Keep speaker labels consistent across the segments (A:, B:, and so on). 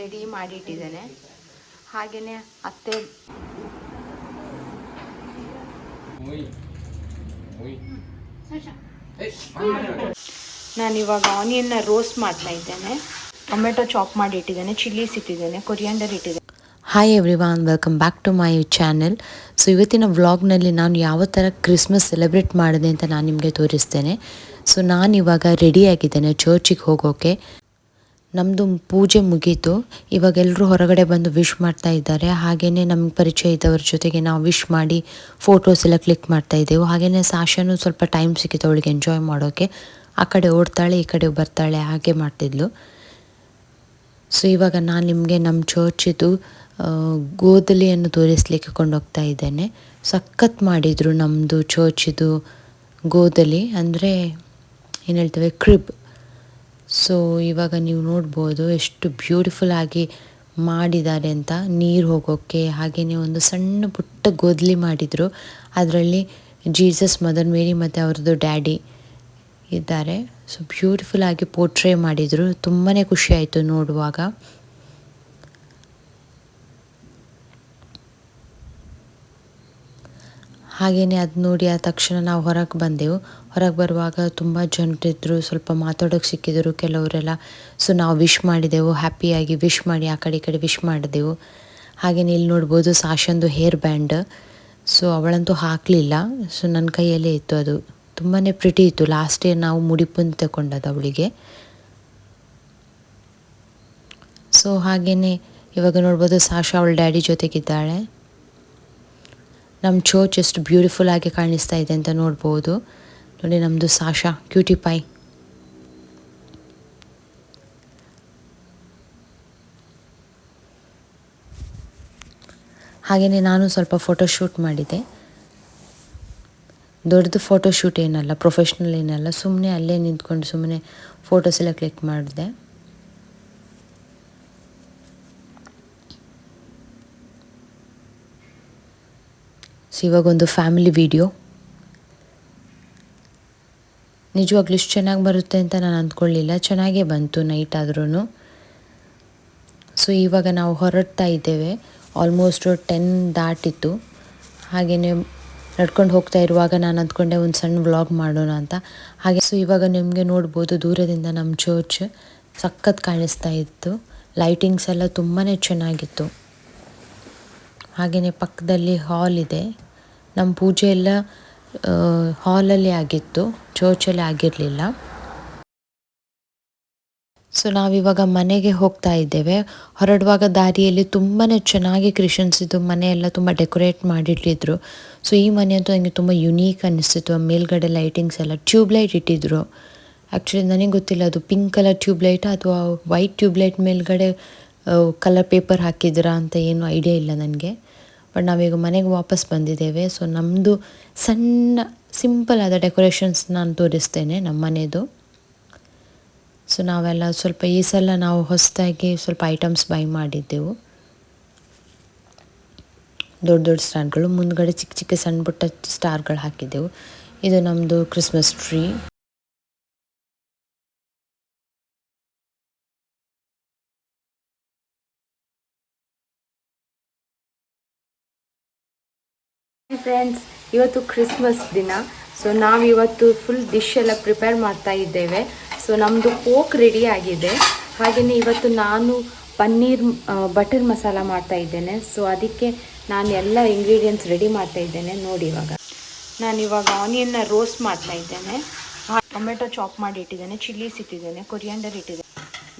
A: Ready ಮಾಡಿಟ್ಟಿದ್ದೇನೆ. ಹಾಗೆಯೇ ಅತ್ತೆ. ನಾನಿವಾಗ ಆನಿಯನ್ನ ರೋಸ್ಟ್ ಮಾಡ್ತಾ ಇದ್ದೇನೆ. ಟೊಮೆಟೊ ಚಾಪ್ ಮಾಡಿ ಇಟ್ಟಿದ್ದೇನೆ ಚಿಲ್ಲೀಸ್ ಇಟ್ಟಿದ್ದೇನೆ ಕೊರಿಯಾಂಡರ್ ಇಟ್ಟಿದ್ದೇನೆ.
B: Hi everyone welcome back to my channel so ಇವತ್ತಿನ ವ್ಲಾಗ್ನಲ್ಲಿ ನಾನು ಯಾವ ಥರ ಕ್ರಿಸ್ಮಸ್ ಸೆಲೆಬ್ರೇಟ್ ಮಾಡಿದೆ ಅಂತ ನಾನು ನಿಮಗೆ ತೋರಿಸ್ತೇನೆ. ಸೊ ನಾನು ಇವಾಗ ರೆಡಿಯಾಗಿದ್ದೇನೆ ಚರ್ಚಿಗೆ ಹೋಗೋಕ್ಕೆ ನಮ್ಮದು ಪೂಜೆ ಮುಗೀತು. ಇವಾಗ ಎಲ್ಲರೂ ಹೊರಗಡೆ ಬಂದು ವಿಶ್ ಮಾಡ್ತಾ ಇದ್ದಾರೆ. ಹಾಗೆಯೇ ನಮ್ಗೆ ಪರಿಚಯ ಇದ್ದವ್ರ ಜೊತೆಗೆ ನಾವು ವಿಶ್ ಮಾಡಿ ಫೋಟೋಸ್ ಎಲ್ಲ ಕ್ಲಿಕ್ ಮಾಡ್ತಾ ಇದ್ದೆವು. ಹಾಗೆಯೇ ಸಾಶನು ಸ್ವಲ್ಪ ಟೈಮ್ ಸಿಕ್ಕಿತು ಅವಳಿಗೆ ಎಂಜಾಯ್ ಮಾಡೋಕ್ಕೆ ಆ ಕಡೆ ಓಡ್ತಾಳೆ, ಈ ಕಡೆ ಬರ್ತಾಳೆ, ಹಾಗೆ ಮಾಡ್ತಿದ್ಲು. ಸೊ ಇವಾಗ ನಾನು ನಿಮಗೆ ನಮ್ಮ ಚರ್ಚಿದು ಗೋದಲಿಯನ್ನು ತೋರಿಸ್ಲಿಕ್ಕೆ ಕೊಂಡೋಗ್ತಾ ಇದ್ದೇನೆ. ಸಖತ್ ಮಾಡಿದರು ನಮ್ಮದು ಚರ್ಚಿದು ಗೋದಲಿ. ಅಂದರೆ ಏನು ಹೇಳ್ತೇವೆ ಕ್ರಿಬ್ ಸೊ ಇವಾಗ ನೀವು ನೋಡ್ಬೋದು ಎಷ್ಟು ಬ್ಯೂಟಿಫುಲ್ ಆಗಿ ಮಾಡಿದ್ದಾರೆ ಅಂತ ನೀರು ಹೋಗೋಕ್ಕೆ. ಹಾಗೆಯೇ ಒಂದು ಸಣ್ಣ ಪುಟ್ಟ ಗೋದಲಿ ಮಾಡಿದರು. ಅದರಲ್ಲಿ ಜೀಸಸ್, ಮದರ್ ಮೇರಿ ಮತ್ತು ಅವ್ರದ್ದು ಡ್ಯಾಡಿ ಇದ್ದಾರೆ. ಸೊ ಬ್ಯೂಟಿಫುಲ್ ಆಗಿ ಪೋರ್ಟ್ರೇ ಮಾಡಿದರು. ತುಂಬಾ ಖುಷಿ ಆಯಿತು ನೋಡುವಾಗ. ಹಾಗೆಯೇ ಅದು ನೋಡಿ ಆದ ತಕ್ಷಣ ನಾವು ಹೊರಗೆ ಬಂದೆವು. ಹೊರಗೆ ಬರುವಾಗ ತುಂಬ ಜನರಿದ್ದರು ಸ್ವಲ್ಪ ಮಾತಾಡೋಕೆ ಸಿಕ್ಕಿದ್ರು ಕೆಲವರೆಲ್ಲ. ಸೊ ನಾವು ವಿಶ್ ಮಾಡಿದೆವು ಹ್ಯಾಪಿಯಾಗಿ ವಿಶ್ ಮಾಡಿ ಆ ಕಡೆ ಈ ಕಡೆ ವಿಶ್ ಮಾಡಿದೆವು. ಹಾಗೆಯೇ ಇಲ್ಲಿ ನೋಡ್ಬೋದು ಸಾಶಂದು ಹೇರ್ ಬ್ಯಾಂಡ್ ಸೊ ಅವಳಂತೂ ಹಾಕಲಿಲ್ಲ. ಸೊ ನನ್ನ ಕೈಯಲ್ಲೇ ಇತ್ತು ಅದು. ತುಂಬಾ ಪ್ರಿಟಿ ಇತ್ತು. ಲಾಸ್ಟ್ ಇಯರ್ ನಾವು ಮುಡಿಪುಂದು ತಗೊಂಡದ್ದು ಅವಳಿಗೆ. ಸೊ ಹಾಗೆಯೇ ಇವಾಗ ನೋಡ್ಬೋದು ಸಾಶಾ ಅವಳ ಡ್ಯಾಡಿ ಜೊತೆಗಿದ್ದಾಳೆ. ನಮ್ಮ ಚೋಚ್ ಎಷ್ಟು ಬ್ಯೂಟಿಫುಲ್ ಆಗಿ ಕಾಣಿಸ್ತಾ ಇದೆ ಅಂತ ನೋಡ್ಬೋದು. ನೋಡಿ ನಮ್ಮದು ಸಾಶಾ ಕ್ಯೂಟಿ ಪೈ ಹಾಗೆಯೇ ನಾನು ಸ್ವಲ್ಪ ಫೋಟೋ ಶೂಟ್ ಮಾಡಿದೆ. ದೊಡ್ಡದು ಫೋಟೋ ಶೂಟ್ ಏನಲ್ಲ ಪ್ರೊಫೆಷ್ನಲ್ ಏನಲ್ಲ ಸುಮ್ಮನೆ ಅಲ್ಲೇ ನಿಂತ್ಕೊಂಡು ಸುಮ್ಮನೆ ಫೋಟೋಸ್ ಎಲ್ಲ ಕ್ಲಿಕ್ ಮಾಡಿದೆ. ಸೊ ಇವಾಗೊಂದು ಫ್ಯಾಮಿಲಿ ವಿಡಿಯೋ ನಿಜವಾಗ್ಲೂ ಇಷ್ಟು ಚೆನ್ನಾಗಿ ಬರುತ್ತೆ ಅಂತ ನಾನು ಅಂದ್ಕೊಳ್ಳಿಲ್ಲ. ಚೆನ್ನಾಗೇ ಬಂತು ನೈಟ್ ಆದ್ರೂ ಸೊ ಇವಾಗ ನಾವು ಹೊರಡ್ತಾ ಇದ್ದೇವೆ. ಆಲ್ಮೋಸ್ಟ್ ಟೆನ್ ದಾಟಿತ್ತು. ಹಾಗೆಯೇ ನಡ್ಕೊಂಡು ಹೋಗ್ತಾ ಇರುವಾಗ ನಾನು ಅಂದ್ಕೊಂಡೆ ಒಂದು ಸಣ್ಣ ವ್ಲಾಗ್ ಮಾಡೋಣ ಅಂತ. ಹಾಗೆ ಸೊ ಇವಾಗ ನಿಮಗೆ ನೋಡ್ಬೋದು ದೂರದಿಂದ ನಮ್ಮ ಚರ್ಚ್ ಸಖತ್ ಕಾಣಿಸ್ತಾ ಇತ್ತು. ಲೈಟಿಂಗ್ಸ್ ಎಲ್ಲ ತುಂಬಾ ಚೆನ್ನಾಗಿತ್ತು. ಹಾಗೆಯೇ ಪಕ್ಕದಲ್ಲಿ ಹಾಲ್ ಇದೆ. ನಮ್ಮ ಪೂಜೆ ಎಲ್ಲ ಹಾಲಲ್ಲಿ ಆಗಿತ್ತು ಚರ್ಚಲ್ಲಿ ಆಗಿರಲಿಲ್ಲ. ಸೊ ನಾವಿವಾಗ ಮನೆಗೆ ಹೋಗ್ತಾ ಇದ್ದೇವೆ. ಹೊರಡುವಾಗ ದಾರಿಯಲ್ಲಿ ತುಂಬಾ ಚೆನ್ನಾಗಿ ಕ್ರಿಶನ್ಸ್ ಇದ್ದು ಮನೆಯೆಲ್ಲ ತುಂಬ ಡೆಕೋರೇಟ್ ಮಾಡಿಟ್ಟಿದ್ರು. ಸೊ ಈ ಮನೆ ಅಂತೂ ನನಗೆ ತುಂಬ ಯುನೀಕ್ ಅನ್ನಿಸ್ತಿತ್ತು ಮೇಲ್ಗಡೆ ಲೈಟಿಂಗ್ಸ್ ಎಲ್ಲ ಟ್ಯೂಬ್ಲೈಟ್ ಇಟ್ಟಿದ್ರು. ಆ್ಯಕ್ಚುಲಿ ನನಗೆ ಗೊತ್ತಿಲ್ಲ ಅದು ಪಿಂಕ್ ಕಲರ್ ಟ್ಯೂಬ್ಲೈಟ್ ಅಥವಾ ವೈಟ್ ಟ್ಯೂಬ್ಲೈಟ್ ಮೇಲ್ಗಡೆ ಕಲರ್ ಪೇಪರ್ ಹಾಕಿದ್ರಾ ಅಂತ ಏನು ಐಡಿಯಾ ಇಲ್ಲ ನನಗೆ. ಬಟ್ ನಾವೀಗ ಮನೆಗೆ ವಾಪಸ್ ಬಂದಿದ್ದೇವೆ. ಸೊ ನಮ್ಮದು ಸಣ್ಣ ಸಿಂಪಲ್ ಆದ ಡೆಕೋರೇಷನ್ಸ್ ನಾನು ತೋರಿಸ್ತೇನೆ ನಮ್ಮ ಮನೆಯದು ಸೊ ನಾವೆಲ್ಲ ಸ್ವಲ್ಪ ಈ ಸಲ ನಾವು ಹೊಸದಾಗಿ ಸ್ವಲ್ಪ ಐಟಮ್ಸ್ ಬೈ ಮಾಡಿದ್ದೆವು. ದೊಡ್ಡ ದೊಡ್ಡ ಸ್ಟಾರ್ಗಳು ಮುಂದ್ಗಡೆ ಚಿಕ್ಕ ಚಿಕ್ಕ ಸಣ್ಣ ಪುಟ್ಟ ಸ್ಟಾರ್ಗಳು ಹಾಕಿದ್ದೆವು. ಇದು ನಮ್ಮದು ಕ್ರಿಸ್ಮಸ್ ಟ್ರೀ
A: ಫ್ರೆಂಡ್ಸ್ ಇವತ್ತು ಕ್ರಿಸ್ಮಸ್ ದಿನ. ಸೊ ನಾವಿವತ್ತು ಫುಲ್ ಡಿಶ್ ಎಲ್ಲ ಪ್ರಿಪೇರ್ ಮಾಡ್ತಾ ಇದ್ದೇವೆ. ಸೊ ನಮ್ಮದು ಪೋಕ್ ರೆಡಿ ಆಗಿದೆ. ಹಾಗೆಯೇ ಇವತ್ತು ನಾನು ಪನ್ನೀರ್ ಬಟರ್ ಮಸಾಲ ಮಾಡ್ತಾ ಇದ್ದೇನೆ. ಸೊ ಅದಕ್ಕೆ ನಾನು ಎಲ್ಲ ಇಂಗ್ರೀಡಿಯೆಂಟ್ಸ್ ರೆಡಿ ಮಾಡ್ತಾ ಇದ್ದೇನೆ. ನೋಡಿ ಇವಾಗ. ನಾನು ಇವಾಗ ಆನಿಯನ್ನ ರೋಸ್ಟ್ ಮಾಡ್ತಾ ಇದ್ದೇನೆ. ಟೊಮೆಟೊ ಚಾಪ್ ಮಾಡಿ ಇಟ್ಟಿದ್ದೇನೆ. ಚಿಲ್ಲೀಸ್ ಇಟ್ಟಿದ್ದೇನೆ. ಕೊರಿಯಾಂಡರ್ ಇಟ್ಟಿದ್ದೇನೆ.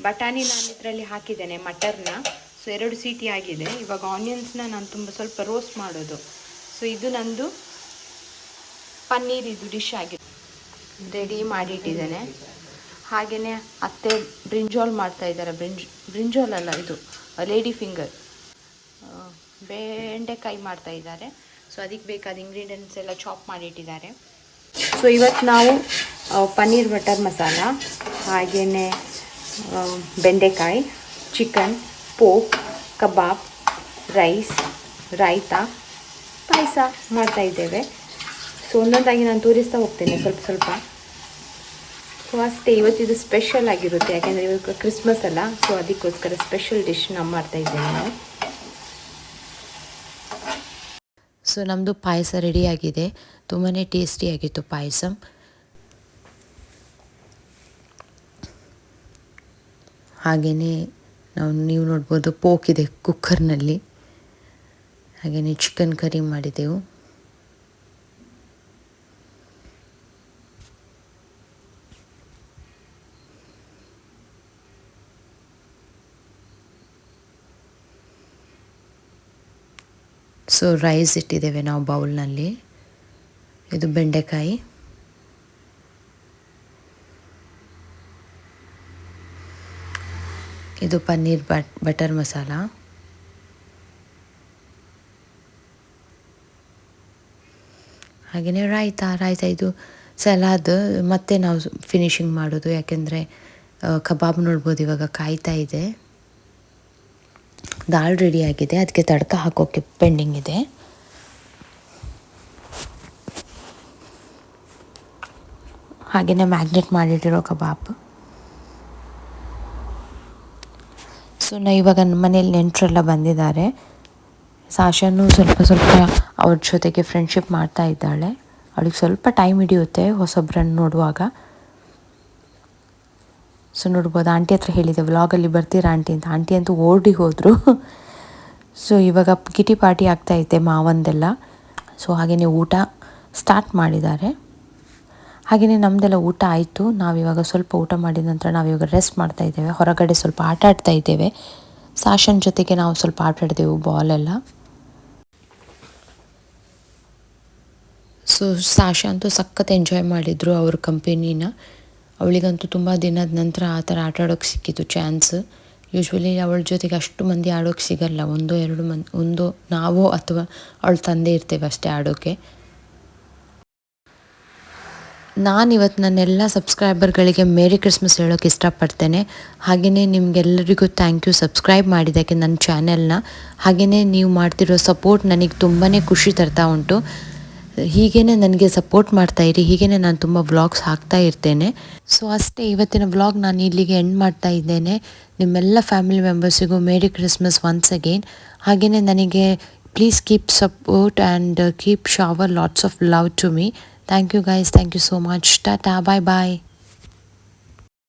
A: ಬಟಾಣಿ ನಾನು ಇದರಲ್ಲಿ ಹಾಕಿದ್ದೇನೆ ಮಟರ್ನ ಸೊ ಎರಡು ಸೀಟಿ ಆಗಿದೆ. ಇವಾಗ ಆನಿಯನ್ಸ್ನ ನಾನು ತುಂಬ ಸ್ವಲ್ಪ ರೋಸ್ಟ್ ಮಾಡೋದು. ಸೊ ಇದು ನಂದು ಪನ್ನೀರ್ ಇದು ಡಿಶ್ ಆಗಿದೆ ರೆಡಿ ಮಾಡಿಟ್ಟಿದ್ದೇನೆ. ಹಾಗೆಯೇ ಅತ್ತೆ ಬ್ರಿಂಜಾಲ್ ಮಾಡ್ತಾ ಇದ್ದಾರೆ. ಬ್ರಿಂಜ್ ಬ್ರಿಂಜಾಲ್ ಅಲ್ಲ ಇದು ಲೇಡಿ ಫಿಂಗರ್ ಬೆಂಡೆಕಾಯಿ ಮಾಡ್ತಾ ಇದ್ದಾರೆ. ಸೊ ಅದಕ್ಕೆ ಬೇಕಾದ ಇಂಗ್ರೀಡಿಯೆಂಟ್ಸ್ ಎಲ್ಲ ಚಾಪ್ ಮಾಡಿಟ್ಟಿದ್ದಾರೆ. ಸೊ ಇವತ್ತು ನಾವು ಪನ್ನೀರ್ ಬಟರ್ ಮಸಾಲ ಹಾಗೆಯೇ ಬೆಂಡೆಕಾಯಿ chicken pork kebab rice raita ಪಾಯಸ ಮಾಡ್ತಾ ಇದ್ದೇವೆ. ಸೊ ಒಂದೊಂದಾಗಿ ನಾನು ತೋರಿಸ್ತಾ ಹೋಗ್ತೇನೆ ಸ್ವಲ್ಪ ಸ್ವಲ್ಪ. ಸೊ ಅಷ್ಟೇ ಇವತ್ತಿದು ಸ್ಪೆಷಲ್ ಆಗಿರುತ್ತೆ. ಯಾಕೆಂದರೆ ಇವಾಗ ಕ್ರಿಸ್ಮಸ್ ಅಲ್ಲ. ಸೊ ಅದಕ್ಕೋಸ್ಕರ ಸ್ಪೆಷಲ್ ಡಿಶ್ ನಾವು ಮಾಡ್ತಾ ಇದ್ದೇವೆ ನಾವು
B: ಸೊ ನಮ್ಮದು ಪಾಯಸ ರೆಡಿಯಾಗಿದೆ ತುಂಬಾ ಟೇಸ್ಟಿಯಾಗಿತ್ತು ಪಾಯಸ. ಹಾಗೆಯೇ ನಾವು, ನೀವು ನೋಡ್ಬೋದು ಪೋಕ್ ಇದೆ ಕುಕ್ಕರ್ನಲ್ಲಿ ಹಾಗೆಯೇ ಚಿಕನ್ ಕರಿ ಮಾಡಿದೆವು. ಸೊ ರೈಸ್ ಇಟ್ಟಿದ್ದೇವೆ ನಾವು ಬೌಲ್ನಲ್ಲಿ. ಇದು ಬೆಂಡೆಕಾಯಿ. ಇದು ಪನ್ನೀರ್ ಬಟ್, ಬಟರ್ ಮಸಾಲ. ಹಾಗೆಯೇ ರಾಯ್ತ, ರಾಯ್ತಾ ಇದು ಸಲಾದ್ ಮತ್ತೆ ನಾವು ಫಿನಿಶಿಂಗ್ ಮಾಡೋದು. ಯಾಕೆಂದರೆ ಕಬಾಬ್ ನೋಡ್ಬೋದು, ಇವಾಗ ಕಾಯ್ತಾ ಇದೆ. ದಾಲ್ ರೆಡಿ ಆಗಿದೆ. ಅದಕ್ಕೆ ತಡ್ಕ ಹಾಕೋಕ್ಕೆ ಪೆಂಡಿಂಗ್ ಇದೆ. ಹಾಗೆಯೇ ಮ್ಯಾಗ್ನೆಟ್ ಮಾಡಿಟ್ಟಿರೋ ಕಬಾಬ್. ಸೊ ನಾ ಇವಾಗ ನಮ್ಮ ಮನೇಲಿ ನೆಂಟರೆಲ್ಲ ಬಂದಿದ್ದಾರೆ. ಸಾಶನು ಸ್ವಲ್ಪ ಸ್ವಲ್ಪ ಅವ್ರ ಜೊತೆಗೆ ಫ್ರೆಂಡ್ಶಿಪ್ ಮಾಡ್ತಾ ಇದ್ದಾಳೆ. ಅವಳಿಗೆ ಸ್ವಲ್ಪ ಟೈಮ್ ಹಿಡಿಯುತ್ತೆ ಹೊಸೊಬ್ರನ್ನ ನೋಡುವಾಗ. ಸೊ ನೋಡ್ಬೋದು ಆಂಟಿ ಹತ್ರ ಹೇಳಿದೆ ವ್ಲಾಗಲ್ಲಿ ಬರ್ತೀರಾ ಆಂಟಿ ಅಂತ. ಆಂಟಿ ಅಂತೂ ಓಡಿ ಹೋದರು. ಸೊ ಇವಾಗ ಕಿಟಿ ಪಾರ್ಟಿ ಆಗ್ತಾ ಇದೆ ಮಾವಂದೆಲ್ಲ. ಸೊ ಹಾಗೆಯೇ ಊಟ ಸ್ಟಾರ್ಟ್ ಮಾಡಿದ್ದಾರೆ. ಹಾಗೆಯೇ ನಮ್ಮದೆಲ್ಲ ಊಟ ಆಯಿತು. ನಾವಿವಾಗ ಸ್ವಲ್ಪ ಊಟ ಮಾಡಿದ ನಂತರ ನಾವಿವಾಗ ರೆಸ್ಟ್ ಮಾಡ್ತಾ ಇದ್ದೇವೆ. ಹೊರಗಡೆ ಸ್ವಲ್ಪ ಆಟ ಆಡ್ತಾ ಇದ್ದೇವೆ. ಸಾಶನ್ ಜೊತೆಗೆ ನಾವು ಸ್ವಲ್ಪ ಆಟ ಬಾಲೆಲ್ಲ ಸೊ ಸಾಶಾ ಅಂತೂ ಸಖತ್ ಎಂಜಾಯ್ ಮಾಡಿದರು ಅವ್ರ ಕಂಪೆನಿನ ಅವಳಿಗಂತೂ ತುಂಬ ದಿನದ ನಂತರ ಆ ಥರ ಆಟ ಆಡೋಕ್ಕೆ ಸಿಕ್ಕಿತ್ತು ಚಾನ್ಸ್ ಯೂಶ್ವಲಿ ಅವಳ ಜೊತೆಗೆ ಅಷ್ಟು ಮಂದಿ ಆಡೋಕ್ಕೆ ಸಿಗಲ್ಲ. ಒಂದು, ಎರಡು ಮಂದಿ, ಒಂದು, ನಾವು ಅಥವಾ ಅವಳ ತಂದೆ ಇರ್ತೇವೆ ಅಷ್ಟೇ ಆಡೋಕ್ಕೆ ನಾನು ಇವತ್ತು ನನ್ನೆಲ್ಲ ಸಬ್ಸ್ಕ್ರೈಬರ್ಗಳಿಗೆ ಮೇರಿ ಕ್ರಿಸ್ಮಸ್ ಹೇಳೋಕ್ಕೆ ಇಷ್ಟಪಡ್ತೇನೆ. ಹಾಗೆಯೇ ನಿಮಗೆಲ್ಲರಿಗೂ ಥ್ಯಾಂಕ್ ಯು ಸಬ್ಸ್ಕ್ರೈಬ್ ಮಾಡಿದ್ದಕ್ಕೆ ನನ್ನ ಚಾನೆಲ್ನ ಹಾಗೆಯೇ ನೀವು ಮಾಡ್ತಿರೋ ಸಪೋರ್ಟ್ ನನಗೆ ತುಂಬಾ ಖುಷಿ ತರ್ತಾ ಉಂಟು. ಹೀಗೇ ನನಗೆ ಸಪೋರ್ಟ್ ಮಾಡ್ತಾ ಇರಿ. ಹೀಗೇ ನಾನು ತುಂಬ ವ್ಲಾಗ್ಸ್ ಹಾಕ್ತಾ ಇರ್ತೇನೆ. ಸೊ ಅಷ್ಟೇ ಇವತ್ತಿನ ವ್ಲಾಗ್ ನಾನು ಇಲ್ಲಿಗೆ ಎಂಡ್ ಮಾಡ್ತಾ ಇದ್ದೇನೆ. ನಿಮ್ಮೆಲ್ಲ ಫ್ಯಾಮಿಲಿ ಮೆಂಬರ್ಸಿಗೂ ಮೇರಿ ಕ್ರಿಸ್ಮಸ್ ಒನ್ಸ್ ಅಗೇನ್ ಹಾಗೆಯೇ ನನಗೆ please keep support and keep shower lots of love to me thank you guys thank you so much tata bye bye